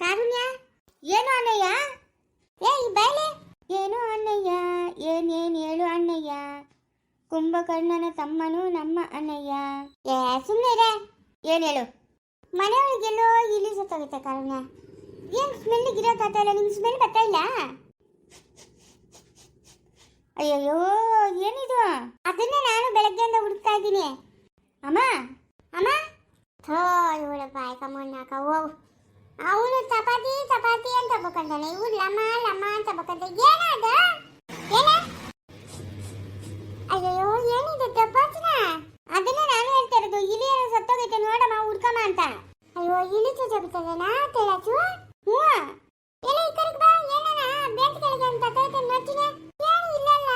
ಕಾರುಣ್ಯ? ಏನು ಅಣ್ಣಯ್ಯ? ಏ, ಈ ಬಾಯ್ಲೆ? ಏನು ಅಣ್ಣಯ್ಯ? ಏನೇನು ಹೇಳು ಅಣ್ಣಯ್ಯ? ಕುಂಭಕರ್ಣನ ತಮ್ಮನು ನಮ್ಮ ಅಣ್ಣಯ್ಯ. ಏ ಸುಮ್ಮನೆ ಏನು ಹೇಳು? ಮನೆಯೊಳಗೆಲ್ಲೋ ಇಲ್ಲಿ ಸತ್ತೋಗುತ್ತೆ ಕಾರುಣ್ಯ. ಏನು ಸ್ಮೆಲ್ ಗಿರೋಕ್ಕಾಗ್ತಾ ಇಲ್ಲ? ನಿಮ್ಗೆ ಸ್ಮೆಲ್ ಬರ್ತಾ ಇಲ್ಲ? ಅಯ್ಯಯ್ಯೋ, ಏನಿದು? ಅದನ್ನೇ ನಾನು ಬೆಳಗ್ಗೆಯಿಂದ ಹುಡುಕ್ತಾ ಇದ್ದೀನಿ. ಅಮ್ಮ ಅಮ್ಮ? ಥೋ, ಇವಳ ಬಾಯ್ ಕಮ್ಮಣ್ಣಾಕ ಹೋಗು. ಅವನು ಚಪಾತಿ ಚಪಾತಿ ಅಂತ ಬಕಂತಾನೆ ಇವ್ರು ಲಮ್ಮ ಲಮ ಅಂತ ಬಕಂತ ಏನದ? ಏನ? ಅಯ್ಯಯ್ಯೋ, ಏನಿದೆ ಚಪಾತಿನ ಅದನ್ನ ನಾನು ಹೇಳ್ತಾ ಇರೋದು. ಇಲಿ ಏನೋ ಸತ್ತೋಗೈತೆ ನೋಡಮ್ಮ, ಹುಡ್ಕಮ್ಮ ಅಂತ. ಅಯ್ಯೋ ಇಲಿ ಚುಚ್ಚಬಿಟ್ಟದೇನಾ ತೆಳಚು? ಹ್ಞೂ. ಎಲ್ಲ ಈ ಬಾ. ಏನನ? ಬೆಂಟ್ ಕೆಳಗೆ ಅಂತ ತೈತೆ ಏನು ಇಲ್ಲಲ್ಲ?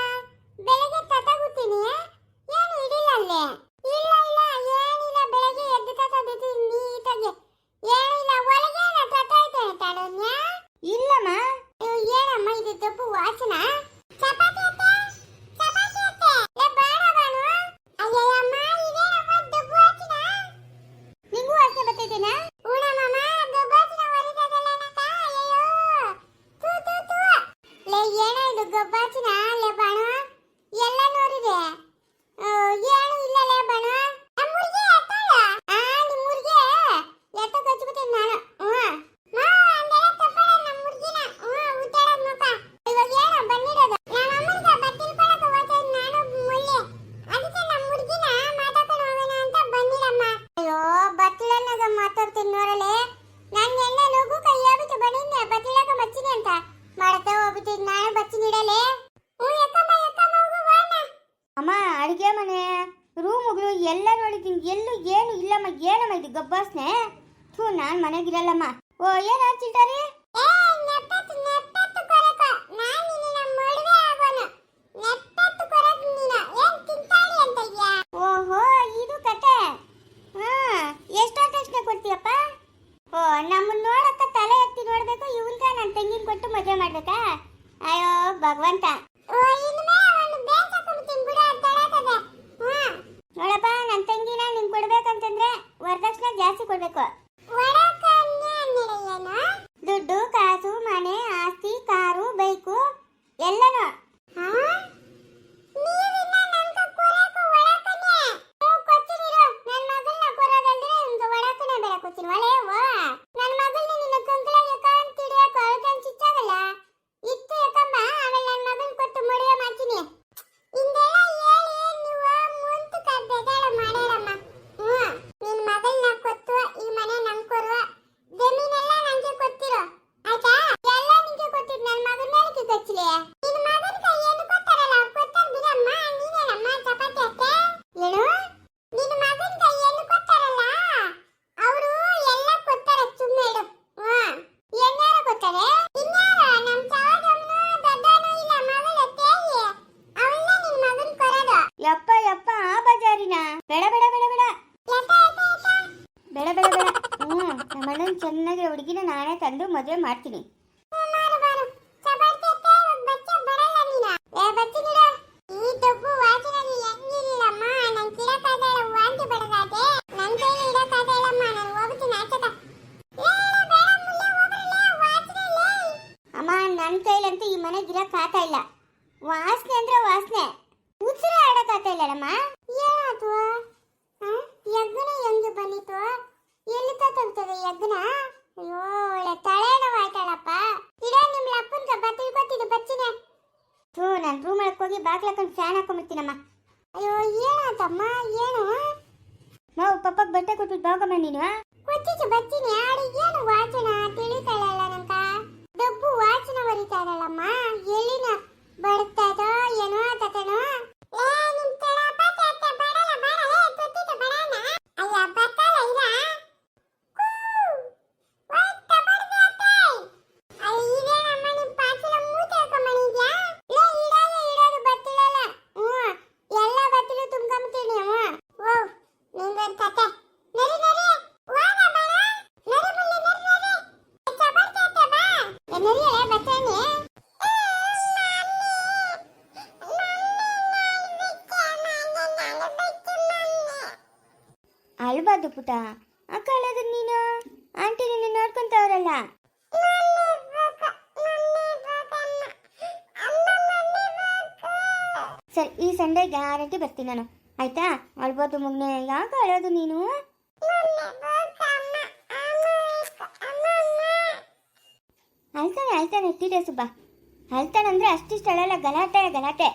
ಏನು ಇಲ್ಲ ಇಲ್ಲ ಏನಿಲ್ಲ ಬೆಳಗ್ಗೆ ಎದ್ದು ತತಾದಿದ್ದೀನಿ ನೀಟಾಗಿ ಏನಿಲ್ಲ ಒಳಗೆ ನಾ ತತಾಯ್ತೇನೆ ತಾಡೋನ್ಯ ಇಲ್ಲಮ್ಮ ಅಯ್ಯೋ ಏನಮ್ಮ ಇದು ತಪ್ಪು ವಾಸನ ಚಪಾತಿ ಅತ್ತೆ ಚಪಾತಿ ಅತ್ತೆ ಲೇ ಬಾಣ ಬಾನು ಅಯ್ಯಯ್ಯಮ್ಮ ಇದೇನಮ್ಮ ದಬ್ಬು ವಾಸನ ನಿಂಗೂ ವಾಸನೆ ಬರ್ತೈತೇನಾ ಊಣಮ್ಮ ದಬ್ಬು ವಾಸನೆ ಹೊರಿತದಲ್ಲ ನಕ ಅಯ್ಯಯ್ಯೋ ತೂ ತೂ ತೂ ಲೇ ಏನ ಇದು ಗಬ್ಬಾಚಿನ ಲೇ ಬಾಣ ಎಲ್ಲ ನೋಡಿದೆ ಆ, ಏನು ಇಲ್ಲ ಲೇ ಬಾಣ ನಮ್ಮೂರಿಗೆ ಎತ್ತಲ್ಲ ಆ ನಿಮ್ಮೂರಿಗೆ ಎತ್ತ ಕಚ್ಬಿಟ್ಟಿನಿ ನಾನು ಹ್ಮ್ ಮಾ ಅಂದೆಲ್ಲ ತಪ್ಪಲ್ಲ ನಮ್ಮೂರ್ಗಿನ ಹ್ಮ್ ಊಟಾಡೋದ್ ನೋಕ ಇವಾಗ ಏನು ಬಂದಿರೋದು ನಮ್ಮ ಅಮ್ಮನ್ಗ ಬತ್ತಿಲ್ ಪಡಕ ಹೋಗ್ತಾ ಇದ್ದೆ ನಾನು ಮುಳ್ಳಿ ಅದಕ್ಕೆ ನಮ್ಮೂರ್ಗಿನ ಮಾತಾಡ್ಕೊಂಡು ಹೋಗೋಣ ಅಂತ ಬಂದಿರಮ್ಮ ಅಯ್ಯೋ ಬತ್ತಲನ್ನಾಗ ಮಾತಾಡ್ತೀನಿ ನೋಡಲೆ ನಂಗೆ ಎಲ್ಲ ಲಗು ಕೈ ಆಗ್ಬಿಟ್ಟು ಬನ್ನಿ ಬತ್ತಲಾಗ ಮಚ್ಚಿನಿ ಅಂತ ಮಾಡ್ತಾ ಹೋಗ್ಬಿಟ್ಟಿದ್ ನಾನು ಬಚ್ಚಿನಿ ಇಡಲೆ ಹ್ಞೂ ಎಕ್ಕಮ್ಮ ಎಕ್ಕಮ್ಮ ಹೋಗು ಬಾಣ ಅಮ್ಮ ಅಡುಗೆ ಮನೆ ರೂಮುಗಳು ಎಲ್ಲ ನೋಡಿದ್ದೀನಿ. ಎಲ್ಲೂ ಏನು ಇಲ್ಲಮ್ಮ, ಏನಮ್ಮ ಇದು ಗಬ್ಬಾಸ್ನೆ? ಥೂ, ನಾನು ಮನೆಗಿರಲ್ಲಮ್ಮ. ಓ, ಏನು ಚಿಲ್ಟಾರಿ ಓಹೋ ಇದು ಕತೆ ಹಾ ಎಷ್ಟೋ ತಕ್ಷಣ ಕೊಡ್ತೀಯಪ್ಪ ಓ ನಮ್ಮನ್ನ ನೋಡಕ್ಕ ತಲೆ ಎತ್ತಿ ನೋಡ್ಬೇಕು ಇವನ್ಕ ನನ್ನ ತಂಗಿನ ಕೊಟ್ಟು ಮದುವೆ ಮಾಡ್ಬೇಕಾ ಅಯ್ಯೋ ಭಗವಂತ ನೋಡಪ್ಪ ನನ್ನ ತಂಗಿನ ನಿಂಗೆ ಕೊಡ್ಬೇಕಂತಂದ್ರೆ ವರದಕ್ಷಿಣೆ ಜಾಸ್ತಿ ಕೊಡ್ಬೇಕು ದುಡ್ಡು ಕಾಸು ಮನೆ ಆಸ್ತಿ ಕಾರು ಬೈಕು ಎಲ್ಲನೂ ಇತ್ತು ಯಾಕಮ್ಮ ಆಮೇಲೆ ನನ್ನ ಮಗನ್ ಕೊಟ್ಟು ಮದುವೆ ಮಾಡ್ತೀನಿ ಹಿಂದೆಲ್ಲ ಹೇಳಿ ನೀವು ಮುಂತು ಕದ್ದೆಗಳ ಮಾಡ್ಯಾರಮ್ಮ ಹ್ಞೂ ನಿನ್ ಮಗಳನ್ನ ಕೊತ್ತು ಈ ಮನೆ ನಂಗೆ ಕೊರುವ ಜಮೀನೆಲ್ಲ ನಂಗೆ ಕೊಟ್ಟಿರೋ ಆಯ್ತಾ ಎಲ್ಲ ನಿಂಗೆ ಕೊಟ್ಟಿದ್ದು ನನ್ನ ಮಗನ ಮೇಲೆ ಕಚ್ಚಲಿ ನಿನ್ ಮಗನ ಕೈ ಏನು ಕೊಟ್ಟಾರಲ್ಲ ಅವ್ರು ಕೊಟ್ಟಾರ ಬಿಡಮ್ಮ ನೀನೇನಮ್ಮ ಚಪಾತಿ ಅತ್ತೆ ಏನು ನಿನ್ ಮಗನ ಕೈ ಏನು ಕೊಟ್ಟಾರಲ್ಲ ಅವರು ಎಲ್ಲ ಕೊಟ್ಟಾರ ಸುಮ್ಮನೆ ಇಡು ಹ್ಞೂ ಎನ್ನಾರ ಕೊಟ್ಟಾರೆ ಇನ್ಯಾರ ನಮ್ಮ ಚಾವದಮ್ಮನು ದೊಡ್ಡನು ಇಲ್ಲ ಮಗಳ ತೇಯಿ ಅವನ್ನ ನಿನ್ ಮಗನ್ ಕೊರೋದು ಯಪ್ಪ ಯಪ್ಪ ಆ ಬಜಾರಿನ ಬೇಡ ಬೇಡ ಬೇಡ ಬೇಡ ಬೇಡ ಬೇಡ ಬೇಡ ಹ್ಞೂ ನಮ್ಮ ಅಣ್ಣನ್ ಚೆನ್ನಾಗಿ ಹುಡುಗಿನ ನಾನೇ ತಂದು ಮದುವೆ ಮಾಡ್ತೀನಿ. ನನ್ನ ಕೈಲಂತೂ ಈ ಮನೆ ಇರಕ್ ಆತ ಇಲ್ಲ. ವಾಸನೆ ಅಂದ್ರೆ ವಾಸನೆ. ಉಸಿರೇ ಆಡಕ್ ಆತ ಇಲ್ಲಮ್ಮ ಏನಾಯ್ತು? ಹೆಂಗೆ ಎಲ್ಲಿ ತಗ್ತದೆ ಯಜ್ಞ ಅಯ್ಯೋ, ಒಳ್ಳೆ ತಲೆನೋವು ಆಯ್ತಾಳಪ್ಪ ಇಡ ನಿಮ್ಮ ಅಪ್ಪನ ಕಬ್ಬ ತಿಳ್ಕೊತಿದ್ದು ಬಚ್ಚಿನ. ಥೂ, ನಾನು ರೂಮ್ ಒಳಗೆ ಹೋಗಿ ಬಾಗ್ಲಕ್ಕೊಂಡು ಫ್ಯಾನ್ ಹಾಕೊಂಡ್ಬಿಡ್ತೀನಮ್ಮ ಅಯ್ಯೋ, ಏನಾತಮ್ಮ, ಏನು? ಮಾವು ಪಪ್ಪಗೆ ಬಟ್ಟೆ ಕೊಟ್ಬಿಟ್ಟು ಬಾಗಮ್ಮ ನೀನು ಕೊಚ್ಚಿಚ್ಚು ಬಚ್ಚಿನಿ, ಆಡಿ ಏನು ವಾಚನ ತಿಳಿತಾಳಲ್ಲ ನಂತ ಡಬ್ಬು ವಾಚನ ಬರಿತಾ ಇರಲ್ಲಮ್ಮ ಎಲ್ಲಿನ? ಬಡ್ತದೋ, ಏನೋ ತತನೋ ಅಲ್ಬಾದು ಪುಟ ಅಕ್ಕ ಅಲ್ಲಾದ್ರೆ ನೀನು? ಆಂಟಿ ನಿನ್ನ ನೋಡ್ಕೊಂತವ್ರಲ್ಲ? ಸರಿ, ಈ ಸಂಡೆಗೆ ಗ್ಯಾರಂಟಿ ಬರ್ತೀನಿ ನಾನು. ಆಯ್ತಾ? ಅಳ್ಬೋದು ಮುಗ್ನೆ ಯಾಕೆ ಅಳೋದು ನೀನು? ಅಳ್ತಾನೆ ಅಳ್ತಾನೆ ಎತ್ತಿದೆ ಸುಬ್ಬ. ಅಳ್ತಾನಂದ್ರೆ ಅಷ್ಟಿಷ್ಟು ಅಳಲ್ಲ ಗಲಾಟೆ ಗಲಾಟೆ.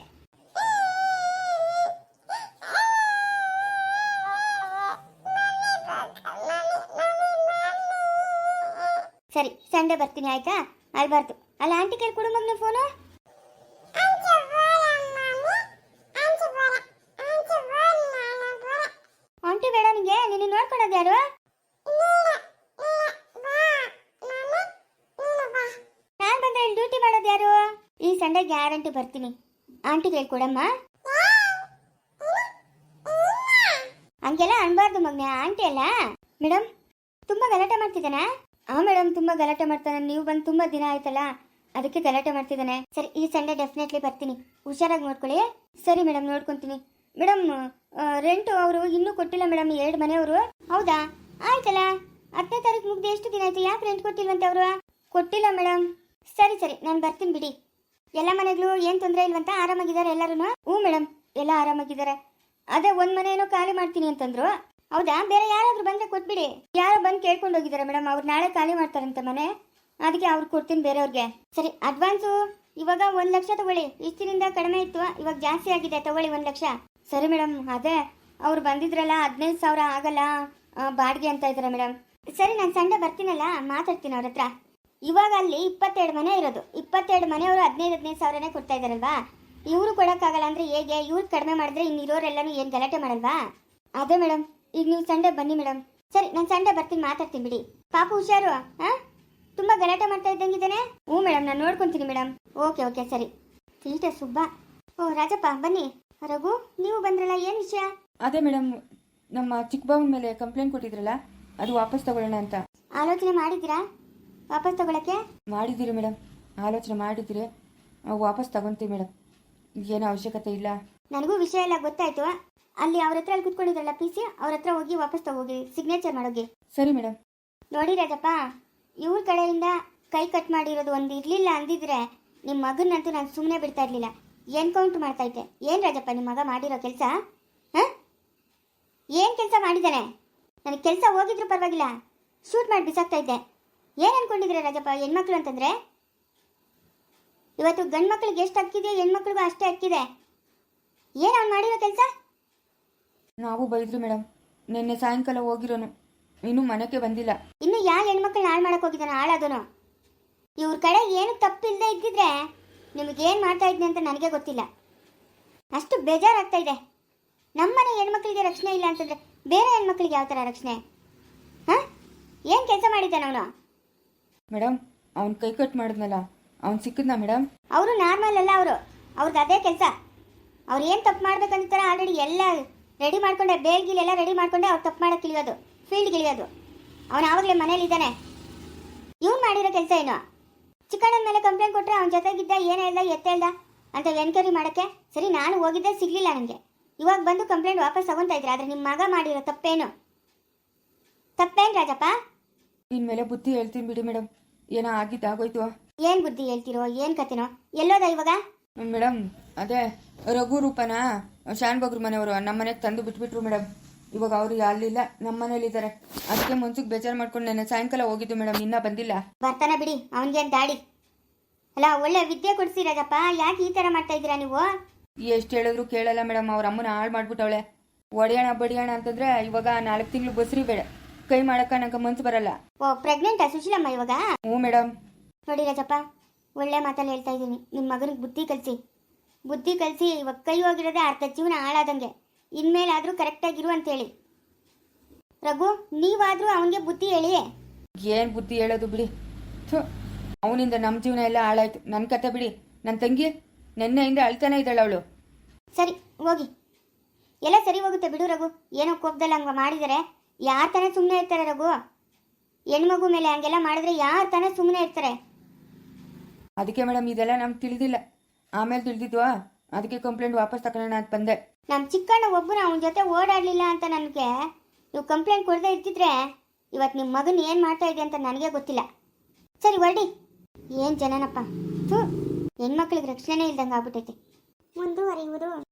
ಸರಿ, ಸಂಡೆ ಬರ್ತೀನಿ, ಆಯ್ತಾ? ಅಳ್ಬಾರ್ದು. ಅಲ್ಲ, ಆಂಟಿ ಕೇಳಿ, ಕೊಡು ಮಗ್ನ ಫೋನು ಆಂಟಿ ಬೇಡ ನಿಂಗೆ, ನಿನ್ನ ನೋಡ್ಕೊಳೋದು ಯಾರು ನಾನ್ ಬಂದ್ರೆ ಯಾರು? ಈ ಸಂಡೆ ಗ್ಯಾರಂಟಿ ಬರ್ತೀನಿ. ಆಂಟಿ ಹೇಳ್ಕೊಡಮ್ಮ. ಕೊಡಮ್ಮ ಹಂಗೆಲ್ಲ ಅನ್ಬಾರ್ದು ಮಗ್ನೆ, ಆಂಟಿ ಅಲ್ಲ? ಮೇಡಮ್ ತುಂಬಾ ಗಲಾಟೆ ಮಾಡ್ತಿದ್ದಾನೆ? ಆ ಮೇಡಮ್ ತುಂಬಾ ಗಲಾಟೆ ಮಾಡ್ತಾನೆ, ನೀವು ಬಂದು ತುಂಬಾ ದಿನ ಆಯ್ತಲ್ಲ, ಅದಕ್ಕೆ ಗಲಾಟೆ ಮಾಡ್ತಿದ್ದಾನೆ. ಸರಿ, ಈ ಸಂಡೆ ಡೆಫಿನೆಟ್ಲಿ ಬರ್ತೀನಿ. ಹುಷಾರಾಗಿ ನೋಡ್ಕೊಳ್ಳಿ. ಸರಿ ಮೇಡಮ್ ನೋಡ್ಕೊಂತೀನಿ. ಮೇಡಮ್ ರೆಂಟು ಅವರು ಇನ್ನೂ ಕೊಟ್ಟಿಲ್ಲ ಮೇಡಮ್ ಎರಡು ಮನೆಯವರು. ಹೌದಾ? ಆಯ್ತಲ್ಲ? ಹತ್ತನೇ ತಾರೀಕು ಮುಗ್ದು ಎಷ್ಟು ದಿನ ಆಯ್ತು? ಯಾಕೆ ರೆಂಟ್ ಕೊಟ್ಟಿಲ್ವಂತೆ ಅವರು? ಕೊಟ್ಟಿಲ್ಲ ಮೇಡಮ್ ಸರಿ ಸರಿ, ನಾನು ಬರ್ತೀನಿ ಬಿಡಿ. ಎಲ್ಲ ಮನೆಗಳು ಏನು ತೊಂದರೆ ಇಲ್ವಂತ ಆರಾಮಾಗಿದ್ದಾರೆ ಎಲ್ಲರೂ ಹ್ಞೂ ಮೇಡಮ್ ಎಲ್ಲ ಆರಾಮಾಗಿದ್ದಾರೆ. ಅದೇ ಒಂದ್ ಮನೆ ಏನೋ ಖಾಲಿ ಮಾಡ್ತೀನಿ ಅಂತಂದ್ರು. ಹೌದಾ? ಬೇರೆ ಯಾರಾದ್ರೂ ಬಂದ್ರೆ ಕೊಟ್ಬಿಡಿ. ಯಾರೋ ಬಂದು ಕೇಳ್ಕೊಂಡು ಹೋಗಿದ್ದಾರೆ ಮೇಡಮ್ ಅವ್ರು ನಾಳೆ ಖಾಲಿ ಮಾಡ್ತಾರಂತೆ ಮನೆ. ಅದಕ್ಕೆ ಅವ್ರು ಕೊಡ್ತೀನಿ ಬೇರೆಯವ್ರಿಗೆ. ಸರಿ, ಅಡ್ವಾನ್ಸು? ಇವಾಗ ಒಂದ್ ಲಕ್ಷ ತಗೊಳ್ಳಿ. ಇಷ್ಟಿನಿಂದ ಕಡಿಮೆ ಇತ್ತು, ಇವಾಗ ಜಾಸ್ತಿ ಆಗಿದೆ, ತಗೊಳ್ಳಿ ಒಂದ್ ಲಕ್ಷ. ಸರಿ ಮೇಡಮ್ ಅದೇ, ಅವ್ರು ಬಂದಿದ್ರಲ್ಲ, ಹದಿನೈದು ಸಾವಿರ ಆಗಲ್ಲ ಬಾಡಿಗೆ ಅಂತ ಇದ್ದಾರೆ ಮೇಡಮ್ ಸರಿ, ನಾನು ಸಂಡೆ ಬರ್ತೀನಲ್ಲ, ಮಾತಾಡ್ತೀನಿ ಅವ್ರ ಹತ್ರ. ಇವಾಗ ಅಲ್ಲಿ ಇಪ್ಪತ್ತೆರಡು ಮನೆ ಇರೋದು. ಇಪ್ಪತ್ತೆರಡು ಮನೆಯವರು ಹದಿನೈದು ಹದಿನೈದು ಸಾವಿರನೇ ಕೊಡ್ತಾ ಇದಾರಲ್ವಾ ಇವರು ಕೊಡೋಕ್ಕಾಗಲ್ಲ ಅಂದರೆ ಹೇಗೆ? ಇವ್ರು ಕಡಿಮೆ ಮಾಡಿದ್ರೆ ಇನ್ನು ಇರೋರೆಲ್ಲನೂ ಏನು ಗಲಾಟೆ ಮಾಡಲ್ವಾ? ಅದೇ ಮೇಡಮ್ ಈಗ ನೀವು ಸಂಡೆ ಬನ್ನಿ ಮೇಡಮ್ ಸರಿ ನಾನು ಸಂಡೆ ಬರ್ತೀನಿ ಮಾತಾಡ್ತೀನಿ ಬಿಡಿ. ಪಾಪು ಹುಷಾರು ಹಾಂ ತುಂಬ ಗಲಾಟೆ ಮಾಡ್ತಾ ಇದ್ದಂಗಿದ್ದಾನೆ? ಹ್ಞೂ ಮೇಡಮ್ ನಾನು ನೋಡ್ಕೊತೀನಿ ಮೇಡಮ್ ಓಕೆ ಓಕೆ ಸರಿ. ತೀಟ ಸುಬ್ಬ. ಓ ರಾಜಪ್ಪ ಬನ್ನಿ. ರಘು ನೀವು ಬಂದ್ರಲ್ಲ ಏನು ವಿಷಯ? ಅದೇ ಮೇಡಮ್ ನಮ್ಮ ಚಿಕ್ಕ ಬಾವನ ಮೇಲೆ ಕಂಪ್ಲೇಂಟ್ ಕೊಟ್ಟಿದ್ರಲ್ಲ ಅದು ವಾಪಸ್ ತಗೊಳ್ಳೋಣ ಅಂತ. ಆಲೋಚನೆ ಮಾಡಿದ್ದೀರಾ? ವಾಪಸ್ ತಗೊಳಕ್ಕೆ? ಮಾಡಿದ್ದೀರಿ ಮೇಡಮ್. ಆಲೋಚನೆ ಮಾಡಿದ್ದೀರಿ. ವಾಪಸ್ ತಗೊಂತೀವಿ ಮೇಡಮ್. ಏನು ಅವಶ್ಯಕತೆ ಇಲ್ಲ. ನನಗೂ ವಿಷಯ ಎಲ್ಲ ಗೊತ್ತಾಯ್ತು. ಅಲ್ಲಿ ಅವ್ರ ಹತ್ರ ಅಲ್ಲಿ ಕುತ್ಕೊಂಡಿದ್ರಲ್ಲ ಪಿ ಸಿ ಅವ್ರ ಹತ್ರ ಹೋಗಿ ವಾಪಸ್ ತಗೋಗಿ ಸಿಗ್ನೇಚರ್ ಮಾಡೋಗಿ ಸರಿ ಮೇಡಮ್. ನೋಡಿ ರಾಜಪ್ಪ ಇವ್ರ ಕಡೆಯಿಂದ ಕೈ ಕಟ್ ಮಾಡಿರೋದು ಒಂದು ಇರಲಿಲ್ಲ ಅಂದಿದ್ರೆ ನಿಮ್ಮ ಮಗನಂತೂ ನಾನು ಸುಮ್ಮನೆ ಬಿಡ್ತಾ ಇರಲಿಲ್ಲ. ಎನ್ಕೌಂಟ್ ಮಾಡ್ತಾ ಇದ್ದೆ? ಏನು ರಾಜಪ್ಪ ನಿಮ್ಮ ಮಗ ಮಾಡಿರೋ ಕೆಲಸ? ಹಾಂ? ಏನು ಕೆಲಸ ಮಾಡಿದ್ದಾನೆ? ನನಗೆ ಕೆಲಸ ಹೋಗಿದ್ರು ಪರವಾಗಿಲ್ಲ. ಶೂಟ್ ಮಾಡಿ ಬಿಸಾಕ್ತಾ ಇದ್ದೆ. ಏನು ಅನ್ಕೊಂಡಿದ್ರೆ ರಾಜಪ್ಪ? ಹೆಣ್ಮಕ್ಳು ಅಂತಂದರೆ? ಇವತ್ತು ಗಂಡು ಮಕ್ಳಿಗೆ ಎಷ್ಟು ಹಕ್ಕಿದೆ ಹೆಣ್ಮಕ್ಳಿಗೂ ಅಷ್ಟೇ ಹಕ್ಕಿದೆ. ಏನು ಅವ್ನು ಮಾಡಿರೋ ಕೆಲಸ? ನಾವು ಬೈದ್ರು ಮೇಡಮ್ ನಿನ್ನೆ ಸಾಯಂಕಾಲ ಹೋಗಿರೋನು. ಇನ್ನೂ ಮನೆಗೆ ಬಂದಿಲ್ಲ. ಇನ್ನು ಯಾವ ಹೆಣ್ಮಕ್ಳನ್ನ ಹಾಳು ಮಾಡಕ್ ಹೋಗಿದ್ದಾನೆ? ಹಾಳಾದನು ಇವ್ರ ಕಡೆ ಏನು ತಪ್ಪಿಲ್ಲದೆ ಇದ್ದಿದ್ರೆ ನಿಮಗೇನು ಮಾಡ್ತಾ ಇದ್ನಿ ಅಂತ ನನಗೆ ಗೊತ್ತಿಲ್ಲ. ಅಷ್ಟು ಬೇಜಾರಾಗ್ತಾ ಇದೆ. ನಮ್ಮ ಮನೆ ಹೆಣ್ಮಕ್ಳಿಗೆ ರಕ್ಷಣೆ ಇಲ್ಲ ಅಂತಂದರೆ ಬೇರೆ ಹೆಣ್ಮಕ್ಳಿಗೆ ಯಾವ ಥರ ರಕ್ಷಣೆ? ಹಾಂ? ಏನು ಕೆಲಸ ಮಾಡಿದ್ದಾನೆ ಅವನು? ಮೇಡಮ್ ಅವ್ನು ಕೈ ಕಟ್ ಮಾಡಿದ್ನಲ್ಲ ಅವ್ನು ಸಿಕ್ಕಿದ್ನಾ ಮೇಡಮ್? ಅವರು ನಾರ್ಮಲ್ ಅಲ್ಲ ಅವರು. ಅವ್ರದ್ದು ಅದೇ ಕೆಲಸ. ಅವ್ರು ಏನು ತಪ್ಪು ಮಾಡ್ಬೇಕಂತಾರೆ ಆಲ್ರೆಡಿ ಎಲ್ಲ ರೆಡಿ ಮಾಡ್ಕೊಂಡೆ ಎಲ್ಲ ರೆಡಿ ಮಾಡ್ಕೊಂಡೆ ಅವ್ರು ತಪ್ಪು ಮಾಡಕ್ಕೆ ಇಳಿಯೋದು ಫೀಲ್ಡ್ಗೆ ಇಳಿಯೋದು. ಅವನು ಆವಾಗಲೇ ಮನೇಲಿದ್ದಾನೆ ಇವ್ನು ಮಾಡಿರೋ ಕೆಲಸ ಏನು? ಚಿಕ್ಕಣ್ಣನ ಮೇಲೆ ಕಂಪ್ಲೇಂಟ್ ಕೊಟ್ಟರೆ ಅವ್ನ ಜೊತೆಗಿದ್ದ ಏನು ಇಲ್ಲ ಎತ್ತ ಇಲ್ಲ ಅಂತ ಎನ್ಕ್ವೈರಿ ಮಾಡೋಕ್ಕೆ? ಸರಿ ನಾನು ಹೋಗಿದ್ದೆ ಸಿಗಲಿಲ್ಲ ನನಗೆ ಇವಾಗ ಬಂದು ಕಂಪ್ಲೇಂಟ್ ವಾಪಸ್ ತಗೊಂತ ಇದ್ರೆ ಆದರೆ ನಿಮ್ಮ ಮಗ ಮಾಡಿರೋ ತಪ್ಪೇನು? ತಪ್ಪೇನು ರಾಜಪ್ಪ? ಇನ್ಮೇಲೆ ಬುದ್ಧಿ ಹೇಳ್ತೀನಿ ಬಿಡಿ ಮೇಡಮ್. ಏನೋ ಆಗಿದ್ದಾಗೋಯ್ತು ಏನು ಬುದ್ಧಿ ಹೇಳ್ತಿರೋ ಏನು ಕತೆನೋ? ಎಲ್ಲೋದ ಇವಾಗ? ಮೇಡಮ್. ಅದೇ ರಘು ರೂಪನ ಶಾನ್ ಬಗ್ರು ಮನೆಯವರು ನಮ್ಮ ಮನೆಗೆ ತಂದು ಬಿಟ್ಬಿಟ್ರು ಮೇಡಮ್. ಇವಾಗ ಅವರು ಅಲ್ಲಿಲ್ಲ ನಮ್ಮ ಮನೇಲಿದ್ದಾರೆ ಅದಕ್ಕೆ ಮುಂಚೆ ಬೇಜಾರು ಮಾಡ್ಕೊಂಡು ನೆನ್ನೆ ಸಾಯಂಕಾಲ ಹೋಗಿದ್ದು ಮೇಡಮ್. ಇನ್ನೂ ಬಂದಿಲ್ಲ. ಬರ್ತಾನೆ ಬಿಡಿ ಅವನ್ಗೆ ದಾಡಿ. ಅಲ್ಲ ಒಳ್ಳೆ ವಿದ್ಯೆ ಕೊಡ್ಸಿ ರಾಜಪ್ಪ. ಯಾಕೆ ಈ ತರ ಮಾಡ್ತಾ ಇದ್ದೀರಾ ನೀವು? ಎಷ್ಟು ಹೇಳಿದ್ರು ಕೇಳಲ್ಲ ಮೇಡಮ್. ಅವ್ರ ಅಮ್ಮನ ಹಾಳು ಮಾಡ್ಬಿಟ್ಟವಳೆ. ಒಡೆಯೋಣ ಬಡಿಯೋಣ ಅಂತಂದ್ರೆ ಇವಾಗ ನಾಲ್ಕು ತಿಂಗಳು ಬಸ್ರಿ ಬೇಡ. ಕೈ ಮಾಡಕ್ಕ ನಂಗೆ ಮನ್ಸು ಬರಲ್ಲ. ಓ ಪ್ರೆಗ್ನೆಂಟಾ ಸುಶೀಲಮ್ಮ ಇವಾಗ? ಹ್ಞೂ ಮೇಡಮ್ ನೋಡಿ ರಾಜಪ್ಪ ಒಳ್ಳೆ ಮಾತಲ್ಲಿ ಹೇಳ್ತಾ ಇದ್ದೀನಿ. ನಿಮ್ಮ ಮಗನಿಗೆ ಬುದ್ಧಿ ಕಲಿಸಿ. ಬುದ್ಧಿ ಕಲಿಸಿ ಇವಾಗ ಕೈ ಹೋಗಿರೋದೇ ಅರ್ಧ ಜೀವನ ಹಾಳಾದಂಗೆ. ಇನ್ಮೇಲಾದರೂ ಕರೆಕ್ಟಾಗಿರು ಅಂತೇಳಿ. ರಘು ನೀವಾದರೂ ಅವನಿಗೆ ಬುದ್ಧಿ ಹೇಳಿ ಏನು ಬುದ್ಧಿ ಹೇಳೋದು ಬಿಡಿ. ಅವನಿಂದ ನಮ್ಮ ಜೀವನ ಎಲ್ಲ ಹಾಳಾಯ್ತು. ನನ್ನ ಕತೆ ಬಿಡಿ. ನನ್ನ ತಂಗಿ ನೆನ್ನೆಯಿಂದ ಅಳ್ತಾನೆ ಇದ್ದಾಳೆ ಅವಳು. ಸರಿ ಹೋಗಿ. ಎಲ್ಲ ಸರಿ ಹೋಗುತ್ತೆ ಬಿಡು ರಘು. ಏನೋ ಕೋಪದಲ್ಲಿ ಹಂಗ ಮಾಡಿದರೆ. ಯಾರು ತಾನೇ ಸುಮ್ಮನೆ ಇರ್ತಾರೆ ರಘು? ಹೆಣ್ಮಗು ಮೇಲೆ ಹಂಗೆಲ್ಲ ಮಾಡಿದ್ರೆ ಯಾರು ತಾನೇ ಸುಮ್ಮನೆ ಇರ್ತಾರೆ? ಅದಕ್ಕೆ ಮೇಡಮ್ ಇದೆಲ್ಲ ನಮ್ಗೆ ತಿಳಿದಿಲ್ಲ. ಆಮೇಲೆ ತಿಳಿದಿದ್ವಾ? ಅದಕ್ಕೆ ಕಂಪ್ಲೇಂಟ್ ವಾಪಸ್ ತಗೊಳ್ಳೋಣ ಅಂತ ಬಂದೆ. ನಮ್ಮ ಚಿಕ್ಕಣ್ಣ ಒಬ್ಬರು ಅವನ ಜೊತೆ ಓಡಾಡಲಿಲ್ಲ ಅಂತ ನನಗೆ. ನೀವು ಕಂಪ್ಲೇಂಟ್ ಕೊಡದೇ ಇರ್ತಿದ್ರೆ ಇವತ್ತು ನಿಮ್ಮ ಮಗನ ಏನು ಮಾಡ್ತಾ ಇದೆ ಅಂತ ನನಗೆ ಗೊತ್ತಿಲ್ಲ. ಸರಿ ಹೊರಡಿ. ಏನು ಜನನಪ್ಪ? ಥೂ ಹೆಣ್ಮಕ್ಳಿಗೆ ರಕ್ಷಣೆ ಇಲ್ದಂಗೆ ಆಗ್ಬಿಟ್ಟೈತೆ ಮುಂದುವರಿಯುವುದು.